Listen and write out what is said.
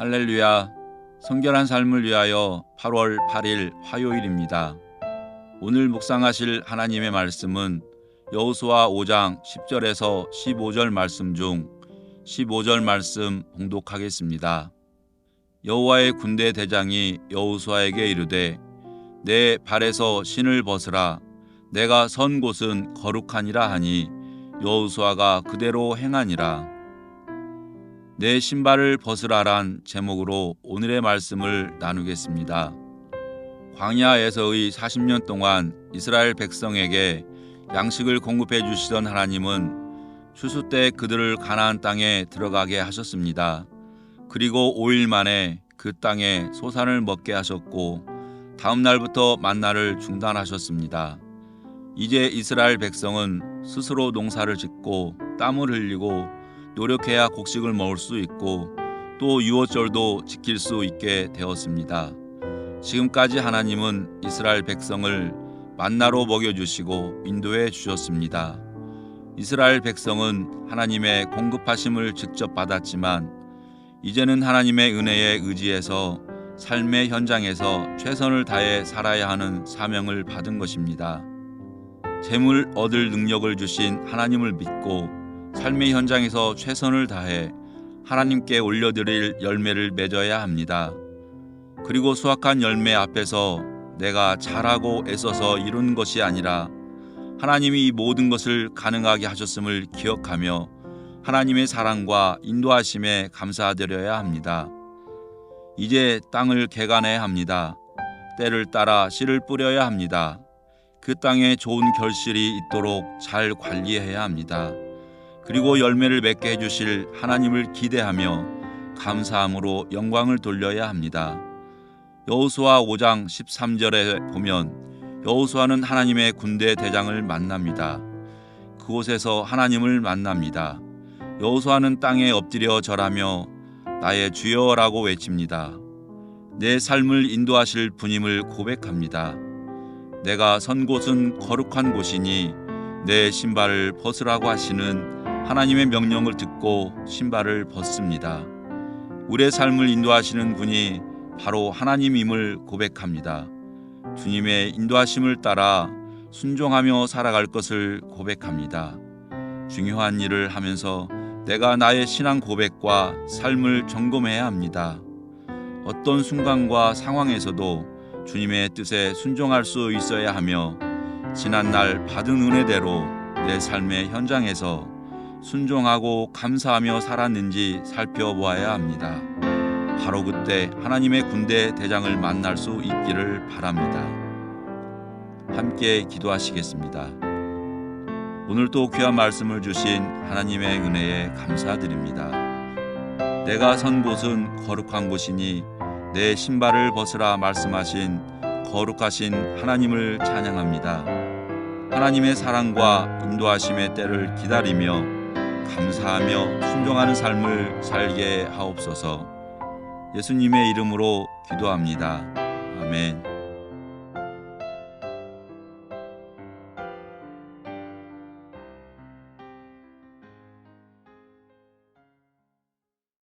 할렐루야. 성결한 삶을 위하여 8월 8일 화요일입니다. 오늘 묵상하실 하나님의 말씀은 여호수아 5장 10절에서 15절 말씀 중 15절 말씀 봉독하겠습니다. 여호와의 군대 대장이 여호수아에게 이르되 내 발에서 신을 벗으라 내가 선 곳은 거룩하니라 하니 여호수아가 그대로 행하니라. 내 신발을 벗으라란 제목으로 오늘의 말씀을 나누겠습니다. 광야에서의 40년 동안 이스라엘 백성에게 양식을 공급해 주시던 하나님은 추수 때 그들을 가나안 땅에 들어가게 하셨습니다. 그리고 5일 만에 그 땅에 소산을 먹게 하셨고 다음 날부터 만나를 중단하셨습니다. 이제 이스라엘 백성은 스스로 농사를 짓고 땀을 흘리고 노력해야 곡식을 먹을 수 있고 또 유월절도 지킬 수 있게 되었습니다. 지금까지 하나님은 이스라엘 백성을 만나로 먹여주시고 인도해 주셨습니다. 이스라엘 백성은 하나님의 공급하심을 직접 받았지만 이제는 하나님의 은혜에 의지해서 삶의 현장에서 최선을 다해 살아야 하는 사명을 받은 것입니다. 재물 얻을 능력을 주신 하나님을 믿고 삶의 현장에서 최선을 다해 하나님께 올려드릴 열매를 맺어야 합니다. 그리고 수확한 열매 앞에서 내가 잘하고 애써서 이룬 것이 아니라 하나님이 이 모든 것을 가능하게 하셨음을 기억하며 하나님의 사랑과 인도하심에 감사드려야 합니다. 이제 땅을 개간해야 합니다. 때를 따라 씨를 뿌려야 합니다. 그 땅에 좋은 결실이 있도록 잘 관리해야 합니다. 그리고 열매를 맺게 해주실 하나님을 기대하며 감사함으로 영광을 돌려야 합니다. 여호수아 5장 13절에 보면 여호수아는 하나님의 군대 대장을 만납니다. 그곳에서 하나님을 만납니다. 여호수아는 땅에 엎드려 절하며 나의 주여라고 외칩니다. 내 삶을 인도하실 분임을 고백합니다. 내가 선 곳은 거룩한 곳이니 내 신발을 벗으라고 하시는 하나님의 명령을 듣고 신발을 벗습니다. 우리의 삶을 인도하시는 분이 바로 하나님임을 고백합니다. 주님의 인도하심을 따라 순종하며 살아갈 것을 고백합니다. 중요한 일을 하면서 내가 나의 신앙 고백과 삶을 점검해야 합니다. 어떤 순간과 상황에서도 주님의 뜻에 순종할 수 있어야 하며 지난날 받은 은혜대로 내 삶의 현장에서 순종하고 감사하며 살았는지 살펴보아야 합니다. 바로 그때 하나님의 군대 대장을 만날 수 있기를 바랍니다. 함께 기도하시겠습니다. 오늘도 귀한 말씀을 주신 하나님의 은혜에 감사드립니다. 내가 선 곳은 거룩한 곳이니 내 신발을 벗으라 말씀하신 거룩하신 하나님을 찬양합니다. 하나님의 사랑과 인도하심의 때를 기다리며 감사하며 순종하는 삶을 살게 하옵소서. 예수님의 이름으로 기도합니다. 아멘.